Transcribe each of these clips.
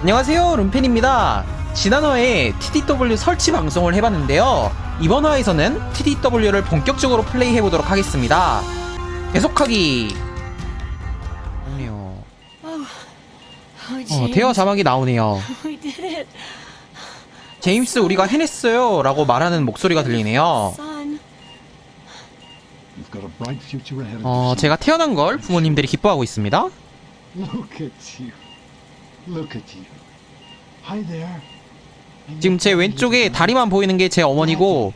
안녕하세요 룸펜입니다. 지난 화에 TDW 설치 방송을 해봤는데요. 이번 화에서는 TDW를 본격적으로 플레이해보도록 하겠습니다. 계속하기. 좋네요. 어, 대화 자막이 나오네요. 제임스 우리가 해냈어요. 라고 말하는 목소리가 들리네요. 어. 제가 태어난 걸 부모님들이 기뻐하고 있습니다 Look at you. Look at you. Hi there. And 지금 제 왼쪽에 다리만 보이는 게 제 어머니고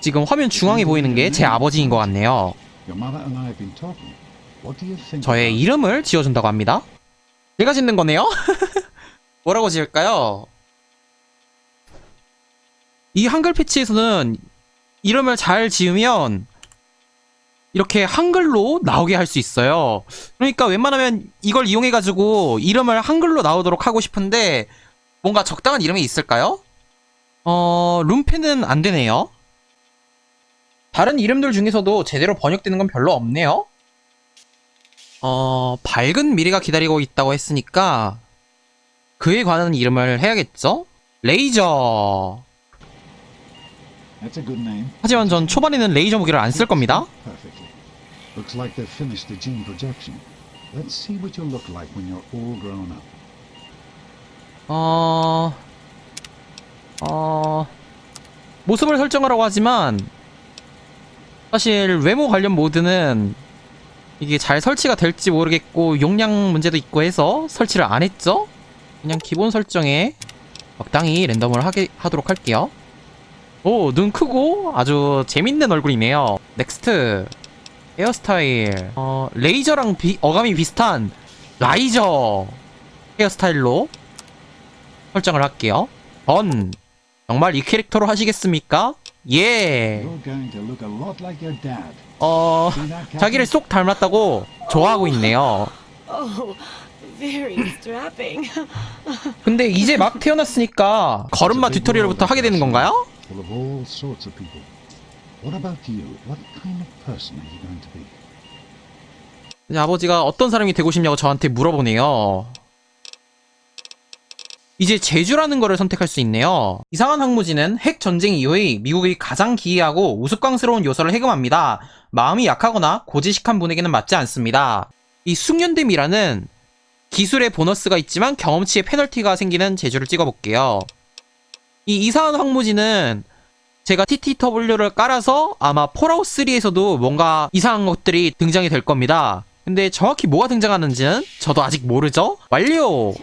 지금 화면 중앙에 보이는 게 제 아버지인 것 같네요 Your mother and I have been talking. What do you think? 저의 이름을 지어준다고 합니다. 제가 짓는 거네요? 뭐라고 지을까요? 이 한글 패치에서는 이름을 잘 지으면 이렇게 한글로 나오게 할 수 있어요. 그러니까 웬만하면 이걸 이용해가지고 이름을 한글로 나오도록 하고 싶은데 뭔가 적당한 이름이 있을까요? 어, 룸펜은 안 되네요. 다른 이름들 중에서도 제대로 번역되는 건 별로 없네요. 어, 밝은 미래가 기다리고 있다고 했으니까 그에 관한 이름을 해야겠죠? 레이저. 하지만 전 초반에는 레이저 무기를 안 쓸 겁니다. Looks like they've finished the gene projection. Let's see what you'll look like when you're all grown up. 어, 어, 모습을 설정하라고 하지만 사실 외모 관련 모드는 이게 잘 설치가 될지 모르겠고 용량 문제도 있고 해서 설치를 안 했죠? 그냥 기본 설정에 적당히 랜덤을 하게 하도록 할게요. 오, 눈 크고 아주 재밌는 얼굴이네요. 넥스트. 헤어스타일. 어, 레이저랑 비- 어감이 비슷한 라이저 헤어스타일로 설정을 할게요. 던. 정말 이 캐릭터로 하시겠습니까? 예. 어? 자기를 쏙 닮았다고 좋아하고 있네요. Oh. 근데 이제 막 태어났으니까 걸음마 튜토리얼부터 하게 되는 건가요? What about you? What kind of person are you going to be? 아버지가 어떤 사람이 되고 싶냐고 저한테 물어보네요. 이제 제주라는 거를 선택할 수 있네요. 이상한 항무지는 핵 전쟁 이후의 미국의 가장 기이하고 우스꽝스러운 요소를 해금합니다. 마음이 약하거나 고지식한 분에게는 맞지 않습니다. 이 숙련됨이라는 기술의 보너스가 있지만 경험치의 페널티가 생기는 제주를 찍어볼게요. 이 이상한 항무지는 제가 TTW를 깔아서 아마 폴아웃 3에서도 뭔가 이상한 것들이 등장이 될 겁니다. 근데 정확히 뭐가 등장하는지는 저도 아직 모르죠? 완료!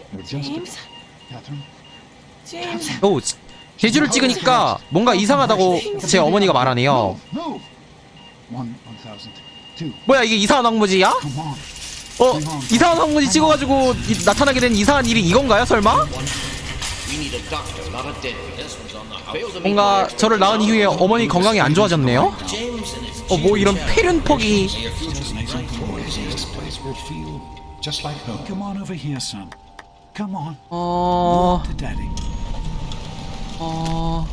오, 지- 제주를 찍으니까 뭔가 이상하다고 제 어머니가 말하네요. 뭐야 이게 이상한 on. 어, 이상한 항무지 찍어가지고 이- 나타나게 된 이상한 일이 이건가요 설마? 뭔가 저를 낳은 이후에 어머니 건강이 안 좋아졌네요? 어, 뭐 이런 폐륜퍽이 This place will feel just like home. Come on over here, son. Come on. 어... 어...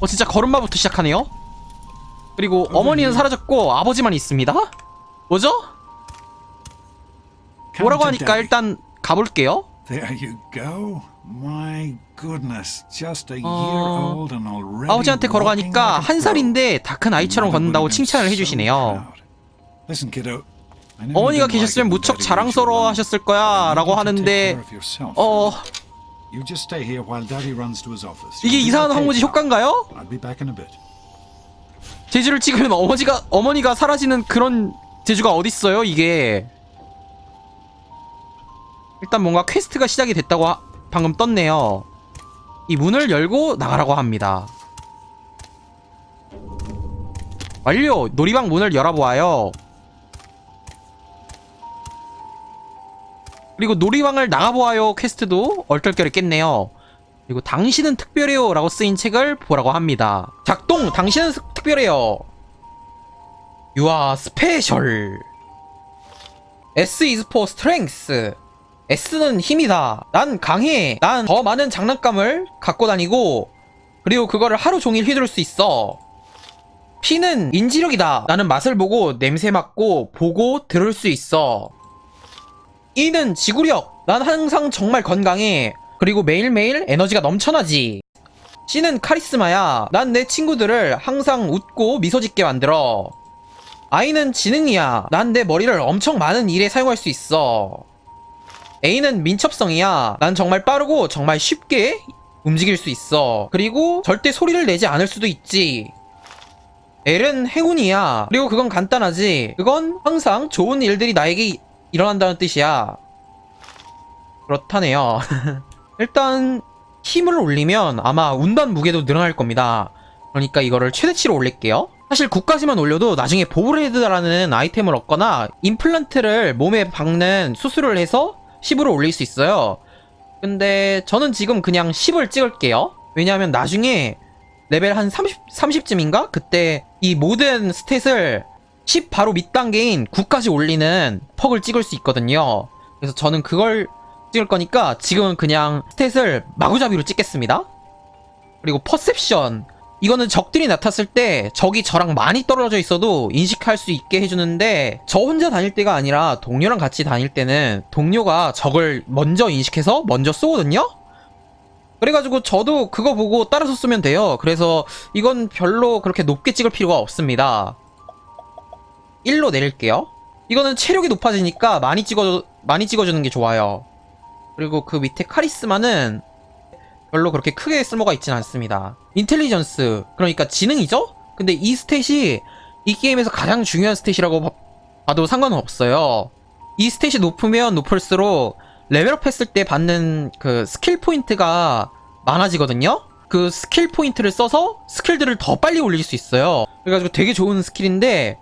어 진짜 걸음마부터 시작하네요? 그리고 어머니는 사라졌고 아버지만 있습니다? 뭐죠? 뭐라고 to 하니까. 일단 가볼게요 There you go. My goodness, just a year 어, old and already 아버지한테 걸어가니까 한. 살인데 다 큰 아이처럼 걷는다고 칭찬을 해주시네요. Listen, kiddo. 어머니가 계셨으면 무척 Daddy was 자랑스러워 around. 하셨을 거야 You 라고 need to take 하는데. 어... You just stay here while Daddy runs to his office. 이게 이상한 pal. 효과인가요? I'll be back in a bit. 제주를 찍으면 어머니가 어머니가 사라지는 그런 제주가 어딨어요 이게 일단 뭔가 퀘스트가 시작이 됐다고 하- 방금 떴네요 이 문을 열고 나가라고 합니다 완료 놀이방 문을 열어보아요 그리고 놀이방을 나가보아요 퀘스트도 얼떨결에 그리고 당신은 특별해요 라고 쓰인 책을 보라고 합니다. 작동! 당신은 스- 특별해요. Are special. S is for strength. S는 힘이다. 난 강해. 난 더 많은 장난감을 갖고 다니고, 그리고 그거를 하루 종일 휘두를 수 있어. P는 인지력이다. 나는 맛을 보고 냄새 맡고 보고 들을 수 있어. E는 지구력. 난 항상 정말 건강해. 그리고 매일매일 에너지가 넘쳐나지. C는 카리스마야. 난 내 친구들을 항상 웃고 미소 짓게 만들어. I는 지능이야. 난 내 머리를 엄청 많은 일에 사용할 수 있어. A는 민첩성이야. 난 정말 빠르고 정말 쉽게 움직일 수 있어. 그리고 절대 소리를 내지 않을 수도 있지. L은 행운이야. 그리고 그건 간단하지. 그건 항상 좋은 일들이 나에게 일어난다는 뜻이야. 그렇다네요. 일단 힘을 올리면 아마 운반 무게도 늘어날 겁니다. 그러니까 이거를 최대치로 올릴게요. 사실 9까지만 올려도 나중에 보브레드라는 아이템을 얻거나 임플란트를 몸에 박는 수술을 해서 10으로 올릴 수 있어요. 근데 저는 지금 그냥 10을 찍을게요. 왜냐하면 나중에 레벨 한 30, 30쯤인가? 그때 이 모든 스탯을 10 바로 밑단계인 9까지 올리는 퍽을 찍을 수 있거든요. 그래서 저는 그걸 찍을 거니까 지금은 그냥 스탯을 마구잡이로 찍겠습니다. 그리고 퍼셉션. 이거는 적들이 나탔을 때 적이 저랑 많이 떨어져 있어도 인식할 수 있게 해주는데 저 혼자 다닐 때가 아니라 동료랑 같이 다닐 때는 동료가 적을 먼저 인식해서 먼저 쏘거든요? 그래가지고 저도 그거 보고 따라서 쓰면 돼요. 그래서 이건 별로 그렇게 높게 찍을 필요가 없습니다. 1로 내릴게요. 이거는 체력이 높아지니까 많이 찍어, 많이 찍어주는 게 좋아요. 그리고 그 밑에 카리스마는 별로 그렇게 크게 쓸모가 있진 않습니다. 인텔리전스, 그러니까 지능이죠? 근데 이 스탯이 이 게임에서 가장 중요한 스탯이라고 봐- 봐도 상관은 없어요. 이 스탯이 높으면 높을수록 레벨업 했을 때 받는 그 스킬 포인트가 많아지거든요? 그 스킬 포인트를 써서 스킬들을 더 빨리 올릴 수 있어요. 그래가지고 되게 좋은 스킬인데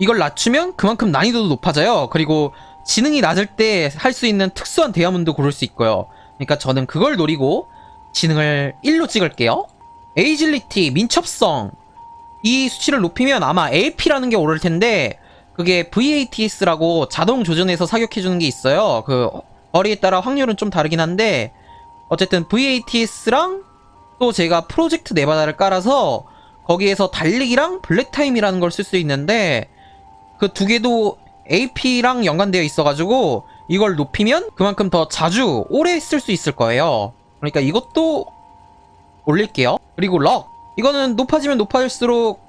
이걸 낮추면 그만큼 난이도도 높아져요. 그리고 지능이 낮을 때 할 수 있는 특수한 대화문도 고를 수 있고요. 그러니까 저는 그걸 노리고 지능을 1로 찍을게요. 에이질리티, 민첩성. 이 수치를 높이면 아마 AP라는 게 오를 텐데 그게 VATS라고 자동 조준해서 사격해주는 게 있어요. 그 거리에 따라 확률은 좀 다르긴 한데 어쨌든 VATS랑 또 제가 프로젝트 네바다를 깔아서 거기에서 달리기랑 블랙타임이라는 걸 쓸 수 있는데 그 두 개도 AP랑 연관되어 있어가지고 이걸 높이면 그만큼 더 자주 오래 쓸 수 있을 거예요. 그러니까 이것도 올릴게요. 그리고 럭 이거는 높아지면 높아질수록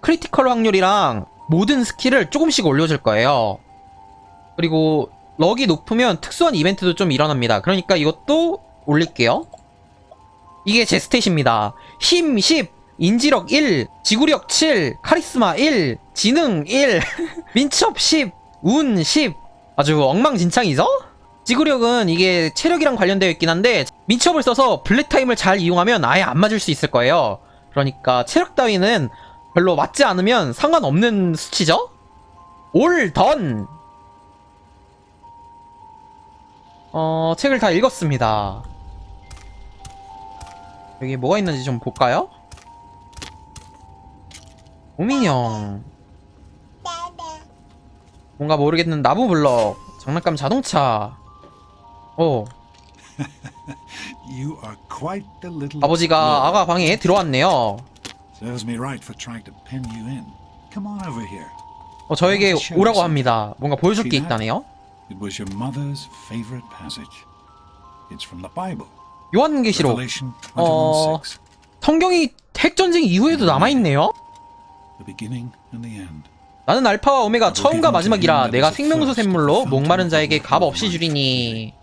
크리티컬 확률이랑 모든 스킬을 조금씩 올려줄 거예요. 그리고 럭이 높으면 특수한 이벤트도 좀 일어납니다. 그러니까 이것도 올릴게요. 이게 제 스탯입니다. 힘 10, 인지력 1, 지구력 7, 카리스마 1, 지능 1, 민첩 10, 운 10. 아주 엉망진창이죠? 지구력은 이게 체력이랑 관련되어 있긴 한데 민첩을 써서 블랙타임을 잘 이용하면 아예 안 맞을 수 있을 거예요. 그러니까 체력 따위는 별로 맞지 않으면 상관없는 수치죠? 올 던! 어, 책을 다 읽었습니다. 여기 뭐가 있는지 좀 볼까요? 오민형. 뭔가 모르겠는 나무 블럭. 장난감 자동차. little 아버지가. 아가 방에 들어왔네요. 어, 저에게 오라고 합니다. 뭔가 보여줄 게 있다네요. 요한계시록. 어, 21:6. 성경이 핵전쟁 이후에도 남아있네요? The beginning and the end. 나는 알파와 오메가 처음과 마지막이라 내가 생명수 샘물로 목마른 자에게 값 없이 주리니.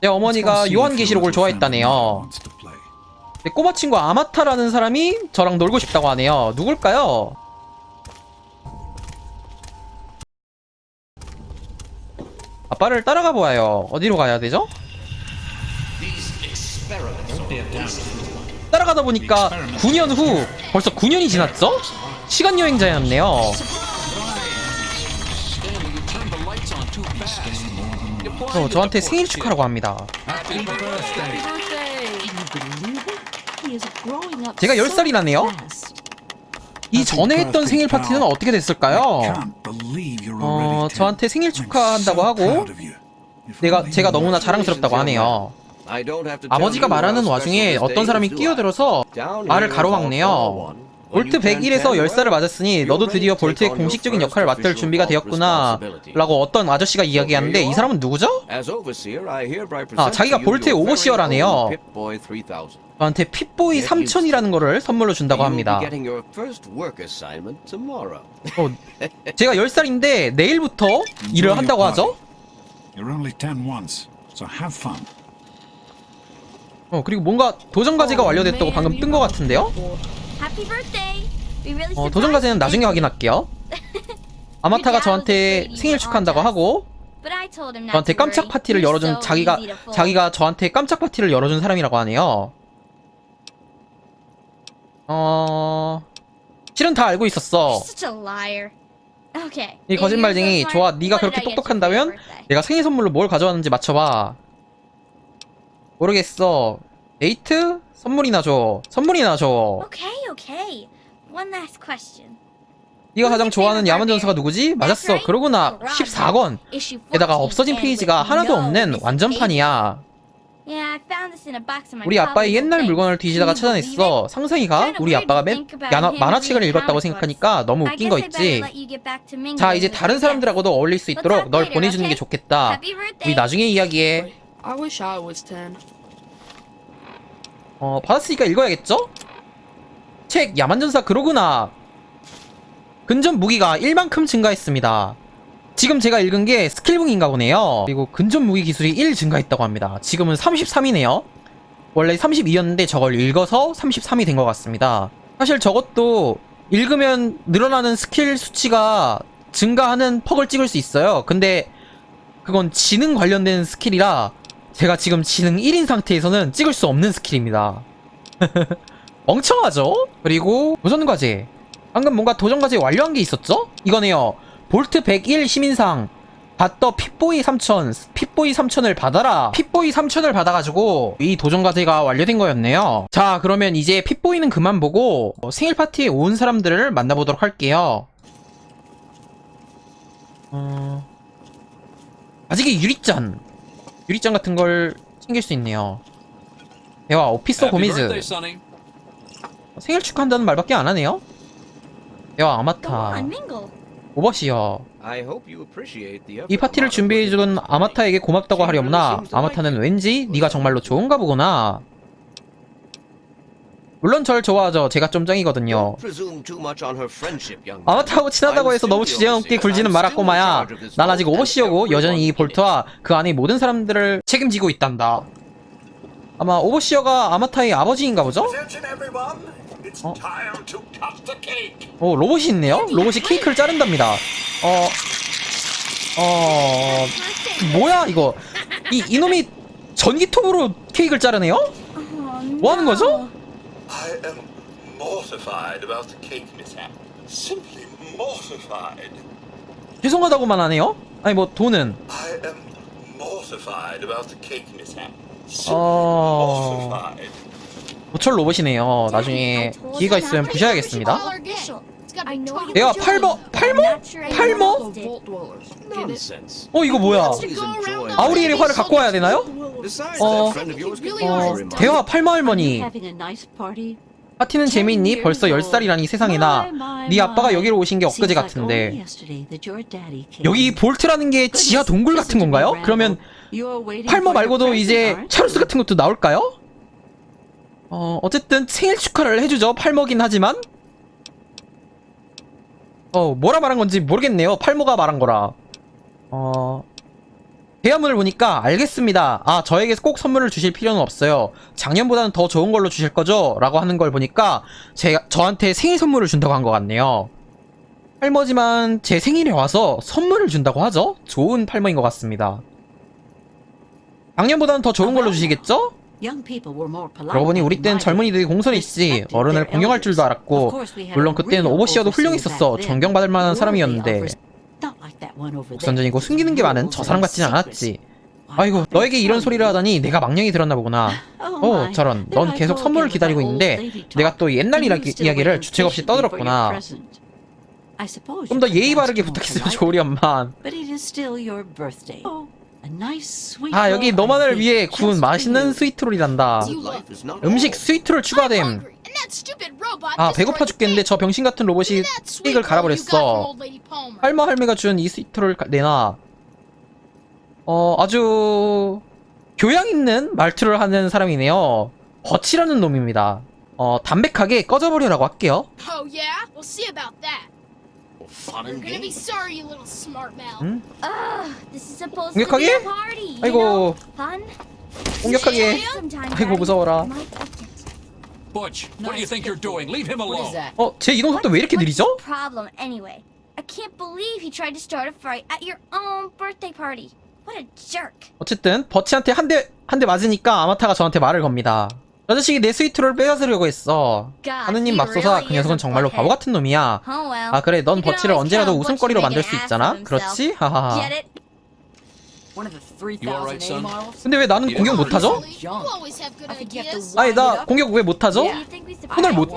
내 어머니가 요한계시록을 좋아했다네요. 내 꼬마 친구 아마타라는 사람이 저랑 놀고 싶다고 하네요 누굴까요? 아빠를 따라가 보아요 어디로 가야 되죠? 따라가다 보니까 9년 후 벌써 9년이 지났죠? 시간 여행자였네요 어, 저한테 생일 축하라고 합니다! 제가 10살이라네요? 이 전에 했던 생일 파티는 어떻게 됐을까요? 어, already 10. 저한테 생일 축하한다고 하고 내가 제가 너무나. 자랑스럽다고 하네요. 아버지가 말하는 와중에 어떤 사람이 끼어들어서 말을 가로막네요. 볼트 101에서 열사를 맞았으니 너도 드디어 볼트의 공식적인 역할을 맡을 준비가 되었구나 라고 어떤 아저씨가 이야기하는데 이 사람은 누구죠? 아, 자기가 볼트의 오버시어라네요. 저한테 핏보이 3000이라는 거를 선물로 준다고 합니다 어, 제가 10살인데 내일부터 일을 한다고 하죠? You're only ten once, so have fun. 어 그리고 뭔가 도전 과제가 완료됐다고 방금 뜬거 같은데요? 어, 도전 과제는 나중에 확인할게요 아마타가 저한테 생일 축하한다고 하고 저한테 깜짝. 파티를 열어준 자기가. 자기가 저한테 깜짝 파티를 열어준 사람이라고 하네요. 어 실은 다 알고 있었어. 이 거짓말쟁이 좋아. 네가 그렇게 똑똑한다면? 내가 생일 선물로 뭘 가져왔는지 맞춰봐. 모르겠어. 데이트? 선물이나 줘. 선물이나 줘. Okay, okay. One last question. 네가 가장 좋아하는 야만 전사가 누구지? 맞았어. 그러구나. 14권. Issue 14 게다가 없어진 페이지가 하나도 없는 완전판이야. 우리 아빠의 옛날. 물건을 뒤지다가 찾아냈어. 상상이가 우리 아빠가 맨 야나, 만화책을 읽었다고 생각하니까 너무 웃긴 거 있지. 자, 이제 다른 사람들하고도 어울릴 수 있도록 널 보내주는 게 좋겠다. 우리 나중에 이야기해. I wish I was 10. 어, 받았으니까 읽어야겠죠? 책 야만전사 그러구나. 근접 무기가 1만큼 증가했습니다. 지금 제가 읽은 게 스킬붕인가 보네요. 그리고 근접 무기 기술이 1 증가했다고 합니다. 지금은 33이네요. 원래 32였는데 저걸 읽어서 33이 된 것 같습니다. 사실 저것도 읽으면 늘어나는 스킬 수치가 증가하는 퍽을 찍을 수 있어요. 근데 그건 지능 관련된 스킬이라 제가 지금 지능 1인 상태에서는 찍을 수 없는 스킬입니다. 멍청하죠? 그리고 도전 과제. 방금 뭔가 도전 과제 완료한 게 있었죠? 이거네요. 볼트 101 시민상. 받더 핏보이 3000, 핏보이 3000을 받아라. 핏보이 3000을 받아가지고 이 도전 과제가 완료된 거였네요. 자, 그러면 이제 핏보이는 그만 보고 어, 생일 파티에 온 사람들을 만나보도록 할게요. 어... 아직의 유리잔. 유리잔 같은 걸 챙길 수 있네요. 대화 오피서 고미즈. 생일 축하한다는 말밖에 안 하네요. 대화 아마타. 오버시어. 이이 파티를 준비해주던 아마타에게 고맙다고 하려무나 아마타는 왠지 네가 정말로 좋은가 보구나. 물론 절 좋아하죠. 제가 좀 짱이거든요. 아마타하고 친하다고 해서 너무 주제넘게 굴지는 꼬마야. 난 아직 오버시어고 여전히 이 볼트와 그 안의 모든 사람들을 책임지고 있단다. 아마 오버시어가 아마타의 아버지인가 보죠? Cake! 오 로봇이 있네요. 로봇이 케이크를 자른답니다. 어... 어... 뭐야 이거? 이 이놈이 전기톱으로 케이크를 자르네요? Oh, 뭐 하는 거죠? I am mortified about the cake mishap. Simply mortified. 죄송하다고만 하네요. 아니 뭐 돈은 I am mortified about the cake mishap. Simply 어... mortified. 고철 로봇이네요. 나중에 기회가 있으면 부셔야겠습니다. 내가 Dwellers. Get it? 어 이거 뭐야? 아우리엘의 활을 갖고 와야 되나요? 어, 어 대화 팔모 할머니. having a nice party? 파티는 재미있니? 벌써 10살이라니 세상에나. 네 아빠가 여기로 오신 게 엊그제 같은데. 여기 볼트라는 게 지하 동굴 같은 건가요? 그러면 팔모 말고도 이제 차루스 같은 것도 나올까요? 어, 어쨌든 생일 축하를 해주죠. 팔모긴 하지만. 어, 뭐라 말한 건지 모르겠네요. 팔모가 말한 거라. 어, 대화문을 보니까 알겠습니다. 아, 저에게 꼭 선물을 주실 필요는 없어요. 작년보다는 더 좋은 걸로 주실 거죠? 라고 하는 걸 보니까 제가, 저한테 생일 선물을 준다고 한 것 같네요. 팔모지만 제 생일에 와서 선물을 준다고 하죠? 좋은 팔모인 것 같습니다. 작년보다는 더 좋은 걸로 주시겠죠? 그러고 보니 우리 때는 젊은이들이 공손히 있지 어른을 공경할 줄도 알았고 물론 그때는 오버시어도 훌륭했었어 존경받을 만한 사람이었는데. 목선전이고 숨기는 게 많은 저 사람 같지는 않았지. 아이고 너에게 이런 소리를 하다니 내가 망령이 들었나 보구나. 어 저런. 넌 계속 선물을 기다리고 있는데 내가 또 옛날 이야기, 이야기를 주책 없이 떠들었구나. 좀 더 예의 바르게 부탁했으면 좋으련만 아 여기 너만을 위해 구운 맛있는 스위트롤이란다. 음식 스위트롤 추가됨. 아 배고파 죽겠는데. 저 병신 같은 로봇이 from 갈아버렸어. 할머 할매가 준 이 스위트를 가- 내놔. 어 아주 교양 있는 말투를 하는 사람이네요. 버치라는 놈입니다. 어 담백하게 꺼져버리라고 할게요 You're gonna be sorry, you little smart mouth. 응? Ugh, this is supposed to be 공격하게? a party. You know? 아이고 Fun. 공격하게 Sometimes 아이고 I 무서워라 might object. Butch, what do you think you're doing? Leave him alone. 어제 이동 속도 왜 이렇게 What's 느리죠? the problem anyway? I can't believe he tried to start a fight at your own birthday party. What a jerk. 어쨌든 버치한테 한 대 한 대 맞으니까 아마타가 저한테 말을 겁니다 저 자식이 내 스위트를 빼앗으려고 했어 하느님 맙소사 그 녀석은 정말로. 바보 같은 놈이야 Oh. 아 그래 넌 버치를 always 언제라도 웃음거리로 만들 수 있잖아. 그렇지? 하하하 Get it? One of the 3,000 You alright, A son? models? 근데 왜 나는 예. 공격 못하죠? 아니 나. 공격 왜 못하죠? 손을 못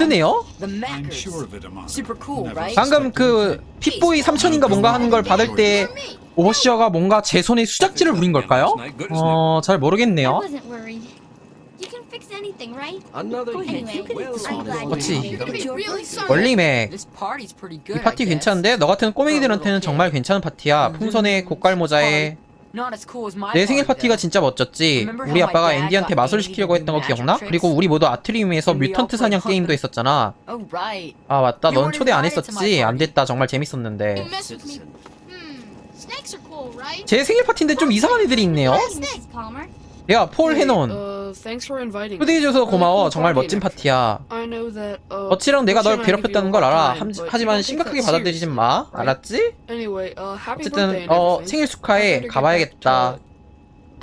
right? 방금 그 핏보이 삼촌인가 뭔가 하는 걸 받을 때 오버시어가 뭔가 제 손에 수작질을 부린 걸까요? 어 잘 모르겠네요 wasn't worried. You can fix anything, right? Another Anyway, I'm glad 그치. you You're really sorry. 원리맥 This party's pretty good. 이 파티 guess. 괜찮은데 너 같은 꼬맹이들한테는 정말 괜찮은 파티야 풍선에 고깔 모자에 Not as cool as my 내 생일 party, 파티가 though. 진짜 멋졌지 우리 아빠가 앤디한테 마술 시키려고 했던 거 기억나? 그리고 우리 모두 아트리움에서 뮤턴트 사냥 게임도 했었잖아 Oh right. 아 맞다 넌 초대 안 했었지 안 됐다 정말 You 재밌었는데 mess with me. Hmm. Snakes are cool, right? 제 생일 파티인데 좀 이상한 애들이 있네요. Palmer. 야 폴 해논 Uh, thanks for inviting. 초대해줘서 고마워 정말 멋진 파티야 I know that, uh, 어치랑 내가 널 괴롭혔다는 걸 알아 함- 하지만 심각하게 받아들이진 마? 알았지? Anyway, uh, happy birthday 어쨌든 and 어 everything. 생일 축하해 가봐야겠다.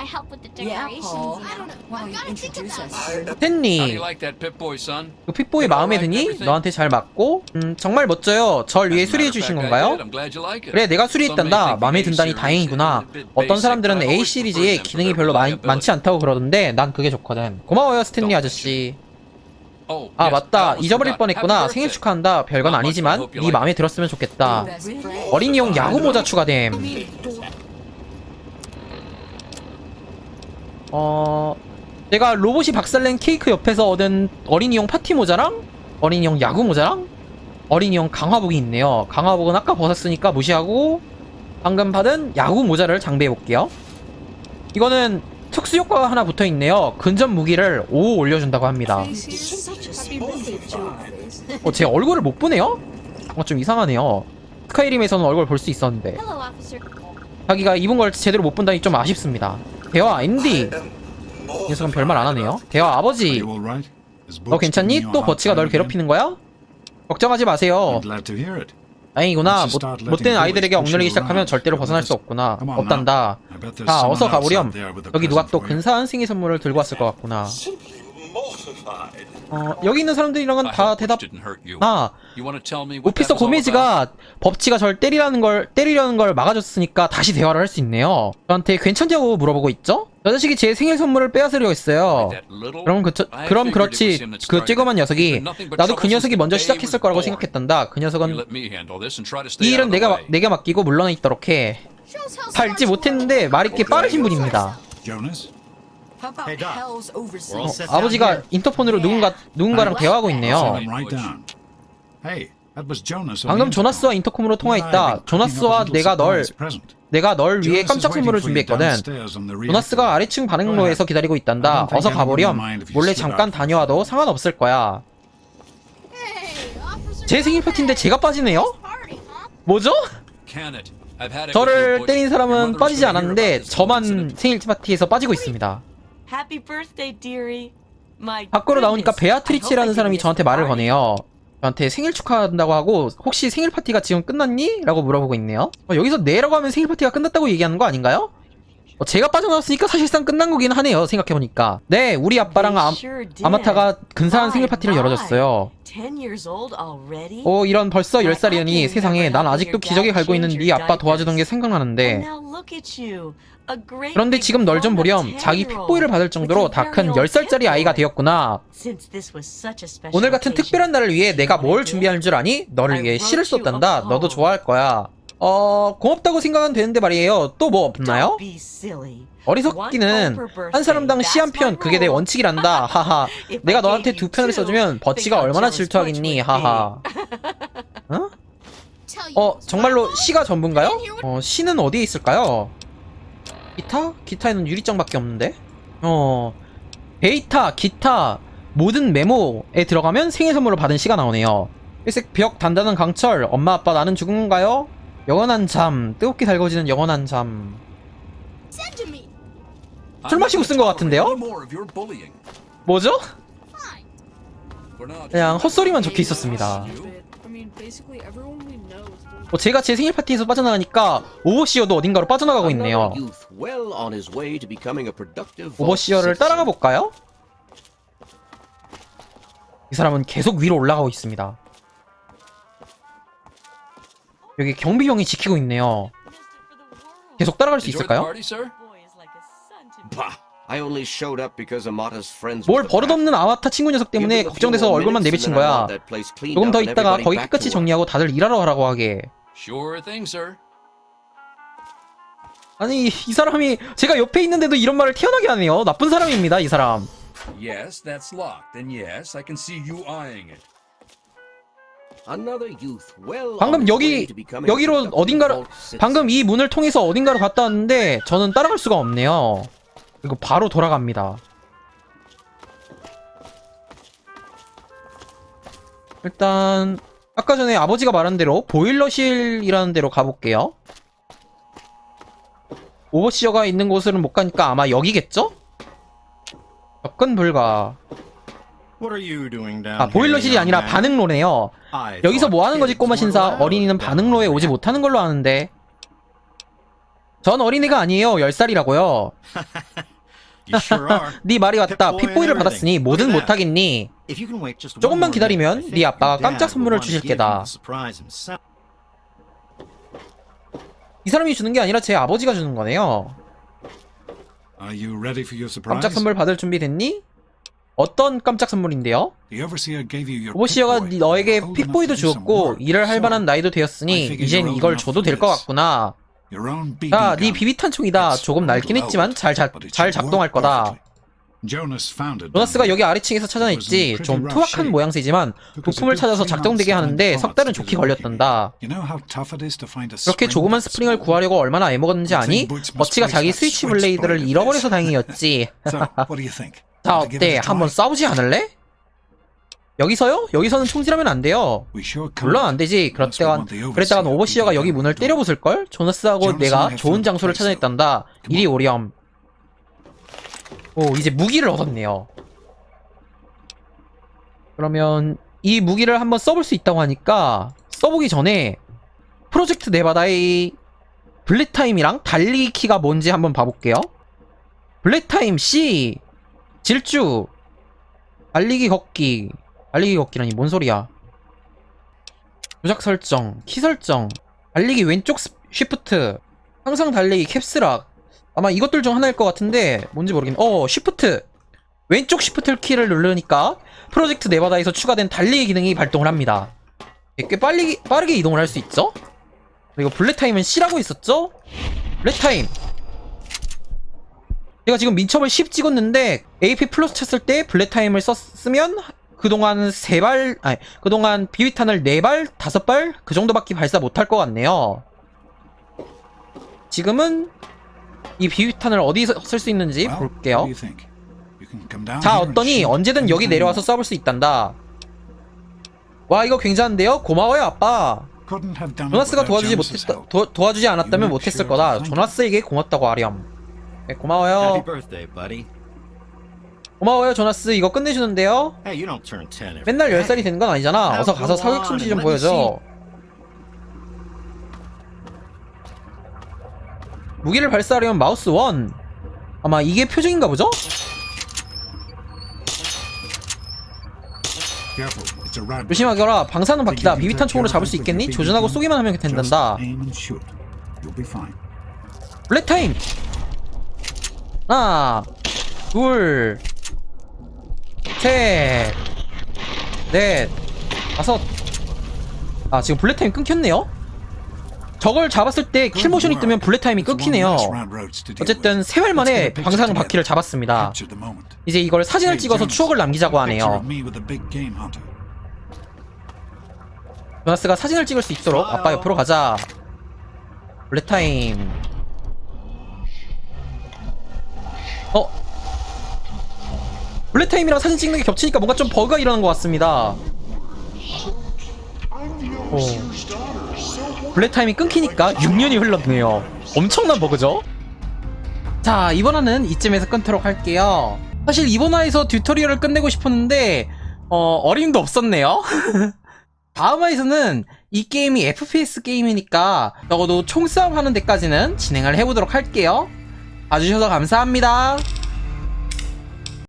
I help with the Yeah, decorations, Paul. you I know. don't know. Why I don't you gotta think introduce us? How do you like that Pip-Boy, son? 그 핏보이 마음에 드니? 너한테 잘 맞고? 음 정말 멋져요. 절 위해 수리해 주신 건가요? 그래 내가 수리했단다. 마음에 든다니 다행이구나. 어떤 사람들은 A 시리즈에 기능이 별로 많이, 많지 않다고 그러던데 난 그게 좋거든. 고마워요 스탠리 아저씨. 아 맞다. 잊어버릴 뻔했구나. 생일 축하한다. 별건 아니지만 네 마음에 들었으면 좋겠다. 어린이용 야구 모자 추가됨 어 제가 로봇이 박살낸 케이크 옆에서 얻은 어린이용 파티 모자랑 어린이용 야구 모자랑 어린이용 강화복이 있네요. 강화복은 아까 벗었으니까 무시하고 방금 받은 야구 모자를 장비해 볼게요. 이거는 특수 효과가 하나 붙어 있네요. 근접 무기를 5 올려준다고 합니다. 어, 제 얼굴을 못 보네요? 어, 좀 이상하네요. 스카이림에서는 얼굴 볼 수 있었는데. 자기가 입은 걸 제대로 못 본다니 좀 아쉽습니다 대화 앤디 이 녀석은 별말 안 하네요 대화 아버지 너 괜찮니? 또 버치가 널? 괴롭히는 거야? 걱정하지 마세요 you 못, 못된 아이들에게 you 시작하면 절대로 벗어날 수 없구나 없단다 someone 어서 가보렴 여기 누가 또. 근사한 생일 선물을 들고 왔을 것 같구나. 어 여기 있는 사람들이랑 은 다 대답 아 오피서 고메즈가 법치가 절 때리라는 걸 때리려는 걸 막아줬으니까 다시 대화를 할 수 있네요. 저한테 괜찮냐고 물어보고 있죠? 저 자식이 제 생일 선물을 빼앗으려 했어요. 그럼 그 저- 그럼 그렇지 그 쬐그만 녀석이 나도 그 녀석이 먼저 시작했을 거라고 생각했단다. 그 녀석은 이 일은 내가 마- 내게 맡기고 물러나 있도록 해. 밟지 못했는데 말 있게 빠르신 분입니다. Set 아버지가 인터폰으로 누군가 누군가랑 대화하고 있네요. 방금 조나스와. 인터콤으로 통화했다. 조나스와 내가 널. 내가 널 위해 깜짝 선물을 준비했거든. 조나스가 아래층 반응로에서 기다리고 있단다. 어서 가보렴. 몰래 잠깐 다녀와도 상관없을 거야. 제 생일 파티인데 제가 빠지네요? 뭐죠? 저를 때린 사람은 빠지지 않았는데 저만 생일 파티에서 빠지고 있습니다. Happy birthday, dearie. My 밖으로 나오니까 베아트리치라는 사람이 저한테 말을. 거네요. 저한테 생일 축하한다고 하고 혹시 생일 파티가 지금 끝났니? 라고 물어보고 있네요. 어, 여기서 네라고 하면 생일 파티가 끝났다고 얘기하는 거 아닌가요? 어, 제가 빠져나왔으니까 사실상 끝난 거긴 하네요. 생각해보니까. 네, 우리 아빠랑 아. 아마타가 근사한 생일 파티를 열어줬어요. 10 years old already? 오 이런 벌써 I 10살이라니 can 세상에 remember 난 아직도 dad 갈고 있는 네 아빠 도와주던 게. 생각나는데 그런데 지금 널 좀 보렴 자기 10-year-old 핏보이를 받을 정도로 다큰 very old 10살짜리 아이가. 되었구나 오늘 같은 특별한 날을 위해 내가 뭘? 준비하는 줄 아니? 너를 위해 시를 쏟단다 너도. 좋아할 거야 어 고맙다고 생각은 되는데 말이에요 또 뭐 없나요? 어리석기는 한 사람당 시 한 편 그게 내 원칙이란다 하하 내가 너한테 두 편을 써주면 버치가 얼마나 질투하겠니 하하 어? 어 정말로? 시가 전부인가요? 어 시는 어디에 있을까요? 기타? 기타에는 유리장밖에 없는데 어 데이터, 기타 모든 메모에 들어가면 생일 선물로 받은 시가 나오네요 회색 벽 단단한 강철 엄마 아빠 나는 죽은 건가요? 영원한 잠 뜨겁게 달궈지는 영원한 잠. 술 마시고 쓴 것 같은데요? 뭐죠? 그냥 헛소리만 적혀 있었습니다 어, 제가 제 생일 파티에서 빠져나가니까 오버시어도 어딘가로 빠져나가고 있네요 오버시어를. 따라가 볼까요? 이 사람은 계속 위로 올라가고 있습니다. 여기 경비병이 지키고 있네요. 계속 따라갈 수 있을까요? 뭘 버릇없는 아와타 친구 녀석 때문에 걱정돼서 얼굴만 내비친 거야. 조금 더 있다가 거기 끝까지. 정리하고 다들 일하러 가라고 하게. Sure thing, sir. 아니 이 사람이 제가 옆에 있는데도 이런 말을 태어나게 하네요. 나쁜 사람입니다 이 사람. Yes, that's locked. And yes, I can see you eyeing it. Another youth well 방금 on his 여기 way to becoming a 여기로 어딘가로. 방금 이 문을 통해서 어딘가로 갔다 왔는데 저는 따라갈 수가 없네요. 그리고 바로 돌아갑니다. 일단 아까 전에 아버지가 말한 대로 보일러실이라는 데로 가볼게요. 오버시어가 있는 곳으로는 못 가니까 아마 여기겠죠? 접근 불가. 아 보일러실이 아니라 반응로네요. 여기서 뭐 하는 거지 꼬마 신사 어린이는 반응로에 오지 못하는 걸로 아는데 전 어린이가 아니에요 10살이라고요 네 말이 맞다 픽보이를 받았으니 뭐든 못하겠니 조금만 기다리면 네 아빠가 깜짝 선물을 주실 게다 이 사람이 주는 게 아니라 제 아버지가 주는 거네요? 깜짝 선물 받을 준비 됐니? 어떤 깜짝 선물인데요? 오버시어가. 너에게 픽보이도 some 주었고. 일을 할 만한 나이도 되었으니 이젠 이걸 줘도 될 것. 같구나 자, 네. 비비탄 총이다. 조금 낡긴 했지만 잘, it 잘 작동할 거다. 조나스가 여기 아래층에서 찾아냈지. 좀 투박한 모양새지만 부품을 찾아서 작동되게 하는데 석 달은 좋게 걸렸단다. Spring 조그만 스프링을? 구하려고 얼마나 애먹었는지 아니? 버치가 자기 스위치 블레이드를 잃어버려서 다행이었지. 자, 어때? 한번 싸우지 않을래? 여기서요? 여기서는 총질하면 안 돼요. 물론 안 되지. 그랬다간, 그랬다간 오버시어가 여기 문을 때려부술걸? 조나스하고 내가 좋은 장소를 찾아냈단다. 이리 오렴. 오, 이제 무기를 얻었네요. 그러면 이 무기를 한번 써볼 수 있다고 하니까 써보기 전에 프로젝트 네바다의 블랙타임이랑 달리기 키가 뭔지 한번 봐볼게요. 블랙타임 C 질주 달리기 걷기 달리기 걷기라니 뭔 소리야? 조작 설정 키 설정 달리기 왼쪽 스- 쉬프트 항상 달리기 캡스락. 아마 이것들 중 하나일 것 같은데 뭔지 모르겠네. 어 쉬프트. 왼쪽 쉬프트 키를 누르니까 프로젝트 네바다에서 추가된 달리기 기능이 발동을 합니다. 꽤 빨리, 빠르게 이동을 할 수 있죠? 그리고 블랙타임은 C라고 있었죠? 블랙타임. 제가 지금 민첩을 10 찍었는데 AP 플러스 쳤을 때 블랙타임을 썼으면 그동안 세 발 아니 그동안 비위탄을 4발, 5발 그 정도밖에 발사 못할 것 같네요. 지금은 이 비위탄을 어디서 쓸 수 있는지 볼게요. 자, 어떠니 언제든 여기 내려와서 쏴볼 수 있단다. 와, 이거 굉장한데요? 고마워요, 아빠. 조나스가 도와주지 못했다, help. 도, 도와주지 않았다면 못했을 거다. 조나스에게 고맙다고 하렴. 네, 고마워요. 고마워요, 조나스. 이거 끝내주는데요? Hey, you don't turn 10 every 맨날 day. 10살이 되는 건 아니잖아. 어서 가서 사격 솜씨 좀 보여줘. 무기를 발사하려면 마우스 1. 아마 이게 표정인가 보죠? Careful, it's a rad 조심하거라. 방사능 바퀴다. 비비탄 총으로 잡을 수 있겠니? 조준하고 쏘기만 하면 된단다. Just aim and shoot. You'll be fine. 블랙타임! 하나, 둘, 셋, 넷, 다섯. 아, 지금 블랙타임 끊겼네요? 저걸 잡았을 때 킬 모션이 뜨면 블랙 타임이 끊기네요. 어쨌든 세 월 만에 광산 바퀴를 잡았습니다. 이제 이걸 사진을 찍어서 추억을 남기자고 하네요. 조나스가 사진을 찍을 수 있도록 아빠 옆으로 가자. 블랙 타임. 어? 블랙 타임이랑 사진 찍는 게 겹치니까 뭔가 좀 버그가 일어난 것 같습니다. 어. 블랙 타임이 끊기니까 6년이 흘렀네요. 엄청난 버그죠? 자, 이번 화는 이쯤에서 끊도록 할게요. 사실 이번 화에서 튜토리얼을 끝내고 싶었는데, 어, 어림도 없었네요. 다음 화에서는 이 게임이 FPS 게임이니까 적어도 총싸움 하는 데까지는 진행을 해보도록 할게요. 봐주셔서 감사합니다.